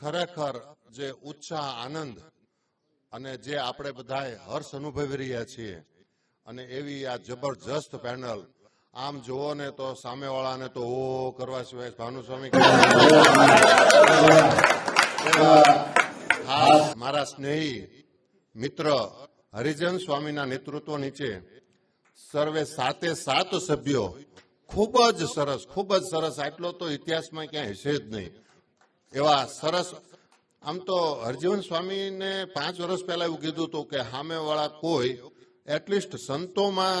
ખરેખર જે ઉત્સાહ આનંદ અને જે આપણે બધાએ હર્ષ અનુભવી રહ્યા છીએ અને એવી આ જબરજસ્ત પેનલ, આમ જુઓ ને તો સામેવાળાને તો ઓ કરવા સિવાય ભાનુસ્વામી ખાસ મારા સ્નેહી મિત્ર હરિજન સ્વામીના નેતૃત્વ નીચે સર્વે સાતે સાત સભ્યો ખૂબ જ સરસ, ખૂબ જ સરસ. આટલો તો ઇતિહાસમાં ક્યાંય હશે જ નહીં. એવા સરસ, આમ તો હરજીવન સ્વામીને પાંચ વર્ષ પહેલા એવું કીધું હતું કે સામેવાળા કોઈ એટલીસ્ટ સંતોમાં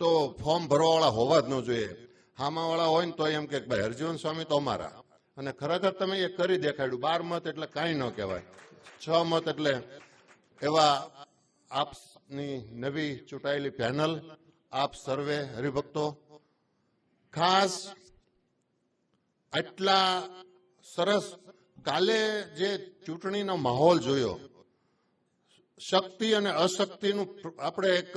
તો ફોર્મ ભરવાવાળા હોવા જ ન જોઈએ. સામાવાળા હોય ને તો એમ કે ભાઈ હરજીવન સ્વામી તો અમારા. અને ખરેખર તમે એ કરી દેખાડ્યું. બાર મત એટલે કાંઈ ન કહેવાય. છ મત એટલે એવા આપની નવી ચૂંટાયેલી પેનલ, આપ સર્વે હરિભક્તો. ખાસ આટલા સરસ. કાલે જે ચૂંટણીનો માહોલ જોયો, શક્તિ અને અશક્તિનું આપણે એક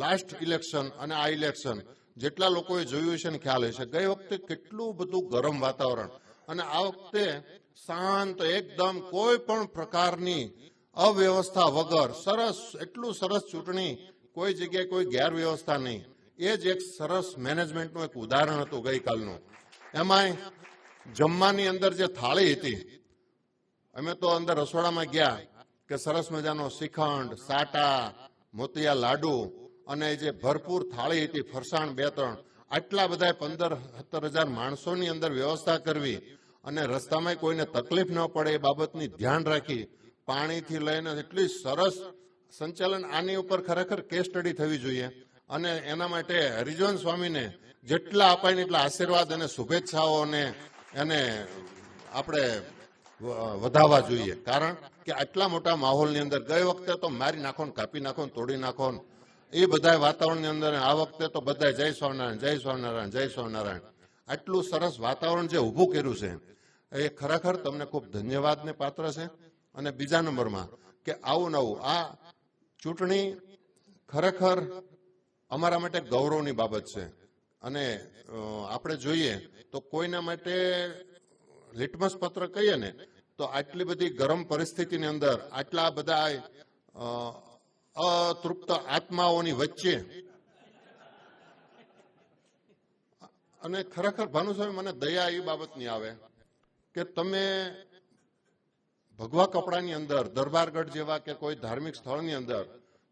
લાસ્ટ ઇલેક્શન અને આ ઇલેક્શન જેટલા લોકોએ જોયું છે ને ખ્યાલ હશે ગઈ વખતે કેટલું બધું ગરમ વાતાવરણ અને આ વખતે શાંત, એકદમ કોઈ પણ પ્રકારની અવ્યવસ્થા વગર સરસ, એટલું સરસ ચૂંટણી કોઈ જગ્યાએ કોઈ ગેરવ્યવસ્થા નહીં. એ જ એક સરસ મેનેજમેન્ટનું એક ઉદાહરણ હતું ગઈકાલનું. એમાંય જમવાની અંદર જે થાળી હતી, અમે તો અંદર રસોડામાં ગયા કે સરસ મજાનો શ્રીખંડ સાટા, મોતિયા લાડુ અને જે ભરપૂર થાળી હતી, ફરસાણ બે ત્રણ. આટલા બધા પંદર, સત્તર હજાર માણસોની અંદર વ્યવસ્થા કરવી અને રસ્તામાં કોઈને તકલીફ ન પડે એ બાબતની ધ્યાન રાખી પાણીથી લઈને એટલી સરસ સંચાલન આની ઉપર ખરેખર કેસ સ્ટડી થવી જોઈએ. અને એના માટે હરિજન સ્વામીને જેટલા અપાય એટલા આશીર્વાદ અને શુભેચ્છાઓને એને આપણે વધાવવા જોઈએ. કારણ કે આટલા મોટા માહોલની અંદર ગઈ વખતે તો મારી નાખો ને, કાપી નાખો તોડી નાખો એ બધા વાતાવરણની અંદર આ વખતે તો બધા જય સ્વામિનારાયણ જય સ્વામિનારાયણ જય સ્વામિનારાયણ. આટલું સરસ વાતાવરણ જે ઊભું કર્યું છે, એ ખરેખર તમને ખૂબ ધન્યવાદને પાત્ર છે. અને બીજા નંબરમાં કે આવું નવું આ ચૂંટણી ખરેખર અમારા માટે ગૌરવની બાબત છે. અને આપણે જોઈએ તો કોઈના માટે લિટમસ પત્ર કહીએ ને, તો આટલી બધી ગરમ પરિસ્થિતિની અંદર આટલા બધા અતૃપ્ત આત્માઓની વચ્ચે અને ખરેખર ભાનુસ્વામી મને દયા એ બાબતની આવે કે તમે ભગવા કપડાની અંદર, દરબારગઢ જેવા કે કોઈ ધાર્મિક સ્થળની અંદર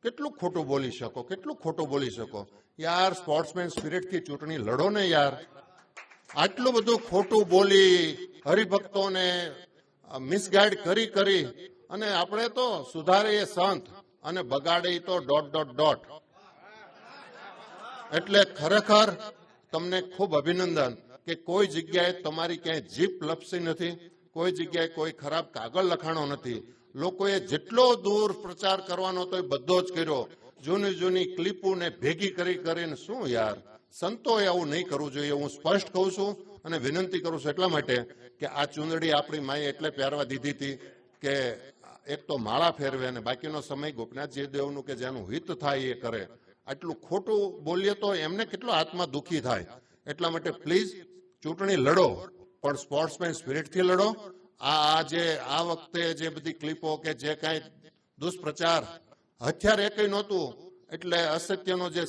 કેટલું ખોટું બોલી શકો, કેટલું ખોટું બોલી શકો? યાર સ્પોર્ટ્સમેન સ્પિરિટથી ચૂંટણી લડો ને યાર. આટલું બધું ખોટું બોલી હરિભક્તોને મિસગાઈડ કરી કરી. અને આપણે તો સુધારે એ સંત અને બગાડે તો ડોટ ડોટ ડોટ એટલે ખરેખર તમને ખૂબ અભિનંદન કે કોઈ જગ્યાએ તમારી ક્યાંય જીપ લપસી નથી, કોઈ જગ્યાએ કોઈ ખરાબ કાગળ લખાણો નથી. લોકોએ જેટલો દૂર પ્રચાર કરવાનો હતો એ બધો જ કર્યો. જૂની જૂની ક્લિપોને ભેગી કરી કરીને શું યાર? સંતોએ આવું નહીં કરવું જોઈએ. હું સ્પષ્ટ કહું છું અને વિનંતી કરું છું એટલા માટે કે આ ચૂંદડી આપણી માએ એટલે પહેરવા દીધી હતી કે એક તો માળા ફેરવે અને બાકીનો સમય ગોપનાથજી દેવનું કે જેનું હિત થાય એ કરે. આટલું ખોટું બોલીએ તો એમને કેટલો આત્મા દુઃખી થાય. એટલા માટે પ્લીઝ ચૂંટણી લડો, પણ સ્પોર્ટ્સમેન સ્પિરિટથી લડો આ આ જે આ વખતે જે બધી ક્લિપો કે જે કાંઈ દુષ્પ્રચાર, હથિયાર એ કંઈ નહોતું, એટલે અસત્યનો જે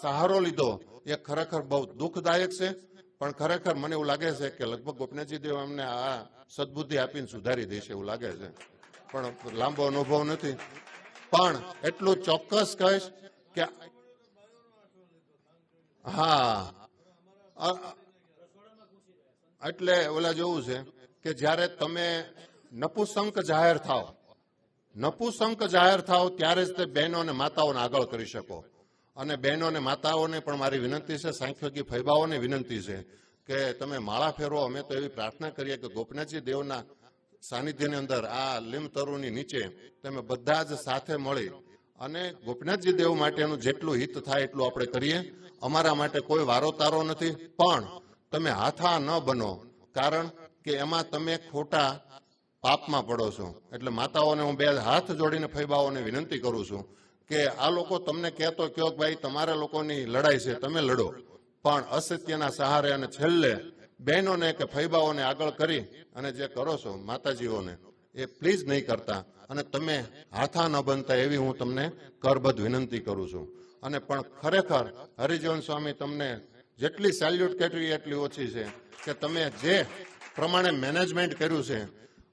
સહારો લીધો, એ ખરેખર બહુ દુઃખદાયક છે. પણ ખરેખર મને એવું લાગે છે કે લગભગ ગોપનાથજી દેવ અમને આ સદબુદ્ધિ આપીને સુધારી દેશે એવું લાગે છે. પણ લાંબો અનુભવ નથી. પણ એટલું ચોક્કસ કહીશ કે હા. એટલે ઓલા જેવું છે. કે જ્યારે તમે નપુસંક જાહેર થાવ નપુસંક જાહેર થાવ ત્યારે જ તે બહેનો અને માતાઓને આગળ કરી શકો. અને બહેનો અને માતાઓને પણ મારી વિનંતી છે, સાંખ્યોગી ફૈબાઓને વિનંતી છે કે તમે માળા ફેરવો. અમે તો એવી પ્રાર્થના કરીએ કે ગોપનાથજી દેવના સાનિધ્યની અંદર આ લીમતરુની નીચે તમે બધા જ સાથે મળી અને ગોપનાથજી દેવ માટેનું જેટલું હિત થાય એટલું આપણે કરીએ. અમારા માટે કોઈ વારો તારો નથી, પણ તમે હાથા ન બનો. કારણ કે એમાં તમે ખોટા પાપમાં પડો છો. એટલે માતાઓને હું બે હાથ જોડીને ફૈબાઓને વિનંતી કરું છું કે આ લોકો તમને કહેતો કયો ભાઈ તમારા લોકોની લડાઈ છે, તમે લડો. પણ અસત્યના સહારે અને છેલ્લે બહેનોને કે ફૈબાઓને આગળ કરી અને જે કરો છો માતાજીઓને, એ પ્લીઝ નહીં કરતા. અને તમે હાથા ન બનતા એવી હું તમને કરબદ્ધ વિનંતી કરું છું. અને પણ ખરેખર હરિજીવન સ્વામી તમને જેટલી સેલ્યુટ કેટલી એટલી ઓછી છે કે તમે જે પ્રમાણે મેનેજમેન્ટ કર્યું છે.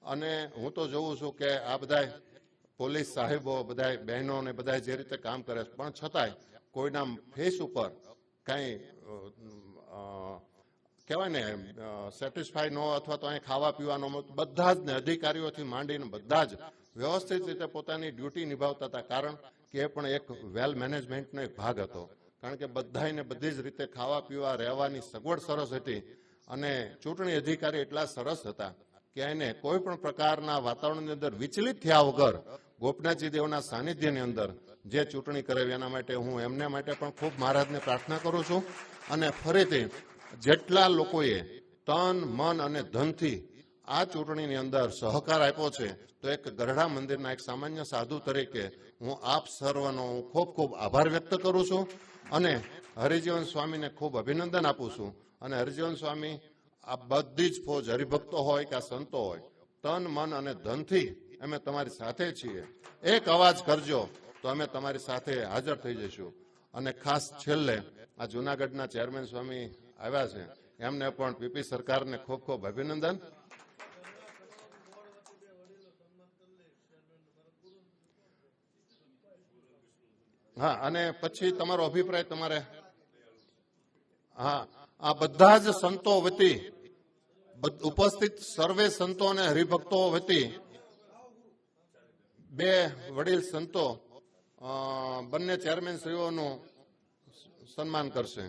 અને હું તો જોઉં છું કે આ બધા પોલીસ સાહેબો બધા બહેનો ને બધા જે રીતે કામ કરે છે, પણ છતાંય કોઈના ફેસ ઉપર કાંઈ કહેવાય ને સેટિસ્ફાય ન અથવા તો અહીં ખાવા પીવાનો બધા જ ને અધિકારીઓથી માંડીને બધા જ વ્યવસ્થિત રીતે પોતાની ડ્યુટી નિભાવતા હતા. કારણ કે એ પણ એક વેલ મેનેજમેન્ટનો એક ભાગ હતો. કારણ કે બધાને બધી જ રીતે ખાવા પીવા, રહેવાની સગવડ સરસ હતી. અને ચૂંટણી અધિકારી એટલા સરસ હતા કે એને કોઈ પણ પ્રકારના વાતાવરણની અંદર વિચલિત થયા વગર ગોપનાથજી દેવના સાનિધ્યની અંદર જે ચૂંટણી કરાવી, એના માટે હું એમને માટે પણ ખૂબ મહારાજને પ્રાર્થના કરું છું. અને ફરીથી જેટલા લોકોએ તન, મન અને ધનથી આ ચૂંટણીની અંદર સહકાર આપ્યો છે, તો એક ગરડા મંદિરના એક સામાન્ય સાધુ તરીકે હું આપ સર્વનો ખૂબ ખૂબ આભાર વ્યક્ત કરું છું. અને હરિજીવન સ્વામીને ખૂબ અભિનંદન આપું છું. અને હરિજીવન સ્વામી, આ બધી જ ફોજ હરિભક્તો હોય કે આ સંતો હોય, તન, મન અને ધનથી અમે તમારી સાથે છીએ. એક અવાજ કરજો તો અમે તમારી સાથે હાજર થઈ જઈશું. અને ખાસ છેલ્લે, આ જુનાગઢના ચેરમેન સ્વામી આવ્યા છે. એમને પણ પીપી સરકારને ખૂબ ખૂબ અભિનંદન. હા, અને પછી તમારો અભિપ્રાય તમારે? હા. આ બધા જ સંતો વતી ઉપસ્થિત સર્વે સંતો અને હરિભક્તો વતી બે વડીલ સંતો બંને ચેરમેન શ્રીઓનું સન્માન કરશે.